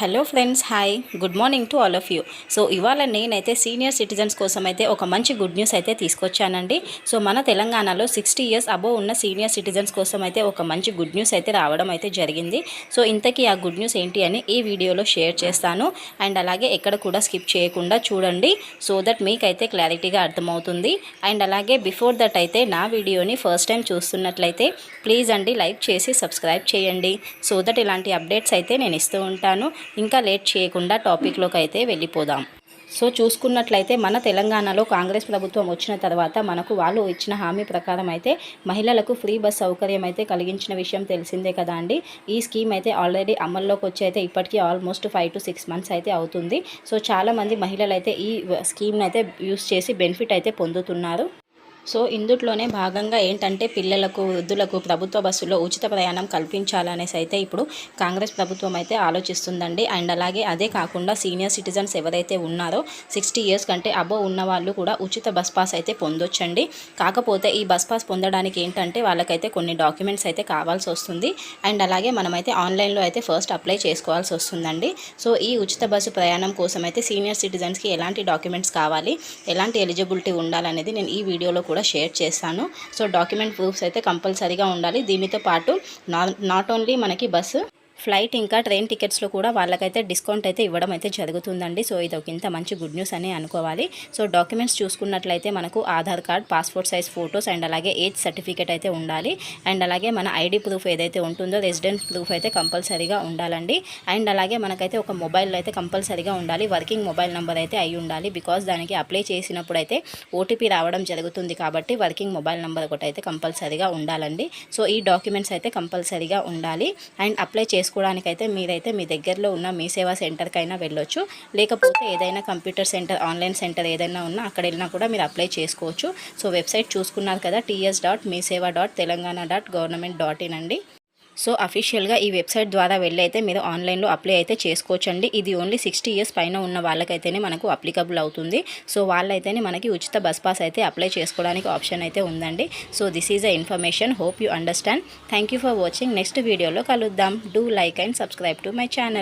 Hello friends hi good morning to all of you so ఇవాళ నేనైతే senior citizens కోసం అయితే ఒక మంచి గుడ్ న్యూస్ అయితే తీసుకొచ్చానండి. సో మన తెలంగాణలో సిక్స్టీ ఇయర్స్ అబోవ్ ఉన్న సీనియర్ సిటిజన్స్ కోసం అయితే ఒక మంచి గుడ్ న్యూస్ అయితే రావడం అయితే జరిగింది. సో ఇంతకీ ఆ గుడ్ న్యూస్ ఏంటి అని ఈ వీడియోలో షేర్ చేస్తాను. అండ్ అలాగే ఎక్కడ కూడా స్కిప్ చేయకుండా చూడండి. సో దట్ మీకైతే క్లారిటీగా అర్థమవుతుంది. అండ్ అలాగే బిఫోర్ దట్ అయితే నా వీడియోని ఫస్ట్ టైం చూస్తున్నట్లయితే ప్లీజ్ అండి లైక్ చేసి సబ్స్క్రైబ్ చేయండి. సో దట్ ఇలాంటి అప్డేట్స్ అయితే నేను ఇస్తూ ఉంటాను. ఇంకా లేట్ చేయకుండా టాపిక్లోకి అయితే వెళ్ళిపోదాం. సో చూసుకున్నట్లయితే మన తెలంగాణలో కాంగ్రెస్ ప్రభుత్వం వచ్చిన తర్వాత మనకు వాళ్ళు ఇచ్చిన హామీ ప్రకారం అయితే మహిళలకు ఫ్రీ బస్ సౌకర్యం అయితే కలిగించిన విషయం తెలిసిందే కదా అండి. ఈ స్కీమ్ అయితే ఆల్రెడీ అమల్లోకి వచ్చి అయితే ఇప్పటికీ almost five to six months అయితే అవుతుంది. సో చాలామంది మహిళలు అయితే ఈ స్కీమ్ని అయితే యూస్ చేసి బెనిఫిట్ అయితే పొందుతున్నారు. సో ఇందుట్లోనే భాగంగా ఏంటంటే పిల్లలకు వృద్ధులకు ప్రభుత్వ బస్సులో ఉచిత ప్రయాణం కల్పించాలనేసి అయితే ఇప్పుడు కాంగ్రెస్ ప్రభుత్వం అయితే ఆలోచిస్తుందండి. అండ్ అలాగే అదే కాకుండా సీనియర్ సిటిజన్స్ ఎవరైతే ఉన్నారో సిక్స్టీ ఇయర్స్ కంటే అబో ఉన్న వాళ్ళు కూడా ఉచిత బస్ పాస్ అయితే పొందొచ్చండి. కాకపోతే ఈ బస్ పాస్ పొందడానికి ఏంటంటే వాళ్ళకైతే కొన్ని డాక్యుమెంట్స్ అయితే కావాల్సి వస్తుంది. అండ్ అలాగే మనమైతే ఆన్లైన్లో అయితే ఫస్ట్ అప్లై చేసుకోవాల్సి వస్తుందండి. సో ఈ ఉచిత బస్సు ప్రయాణం కోసం అయితే సీనియర్ సిటిజన్స్కి ఎలాంటి డాక్యుమెంట్స్ కావాలి ఎలాంటి ఎలిజిబిలిటీ ఉండాలనేది నేను ఈ వీడియోలో కూడా షేర్ చేశాను. సో డాక్యుమెంట్ ప్రూఫ్స్ అయితే కంపల్సరీగా ఉండాలి. దీనితో పాటు నాట్ ఓన్లీ మనకి బస్సు ఫ్లైట్ ఇంకా ట్రైన్ టికెట్స్లో కూడా వాళ్ళకైతే డిస్కౌంట్ అయితే ఇవ్వడం అయితే జరుగుతుందండి. సో ఇది ఒక ఇంత మంచి గుడ్ న్యూస్ అని అనుకోవాలి. సో డాక్యుమెంట్స్ చూసుకున్నట్లయితే మనకు Aadhaar card passport size photos and అలాగే ఏజ్ సర్టిఫికేట్ అయితే ఉండాలి. అండ్ అలాగే మన ఐడి ప్రూఫ్ ఏదైతే ఉంటుందో రెసిడెన్స్ ప్రూఫ్ అయితే కంపల్సరీగా ఉండాలండి. అండ్ అలాగే మనకైతే ఒక మొబైల్ అయితే కంపల్సరీగా ఉండాలి. వర్కింగ్ మొబైల్ నెంబర్ అయితే అయి ఉండాలి. బికాస్ దానికి అప్లై చేసినప్పుడు అయితే ఓటీపీ రావడం జరుగుతుంది కాబట్టి వర్కింగ్ మొబైల్ నెంబర్ ఒకటి అయితే కంపల్సరీగా ఉండాలండి. సో ఈ డాక్యుమెంట్స్ అయితే కంపల్సరీగా ఉండాలి. అండ్ అప్లై చేసుకో చేసుకోవడానికైతే మీరైతే మీ దగ్గరలో ఉన్న మీ సేవా సెంటర్కైనా వెళ్ళొచ్చు. లేకపోతే ఏదైనా కంప్యూటర్ సెంటర్ ఆన్లైన్ సెంటర్ ఏదైనా ఉన్నా అక్కడ వెళ్ళినా కూడా మీరు అప్లై చేసుకోవచ్చు. సో వెబ్సైట్ చూసుకున్నారు కదా TS dot Mee Seva dot Telangana dot government dot in అండి. సో అఫీషియల్గా ఈ వెబ్సైట్ ద్వారా వెళ్ళి అయితే మీరు ఆన్లైన్లో అప్లై అయితే చేసుకోవచ్చండి. ఇది ఓన్లీ సిక్స్టీ ఇయర్స్ పైన ఉన్న వాళ్ళకైతేనే మనకు అప్లికబుల్ అవుతుంది. సో వాళ్ళైతేనే మనకి ఉచిత బస్ పాస్ అయితే అప్లై చేసుకోవడానికి ఆప్షన్ అయితే ఉందండి. So this is a information. Hope you understand. Thank for watching. Next వీడియోలో కలుద్దాం. Do like and subscribe to my channel.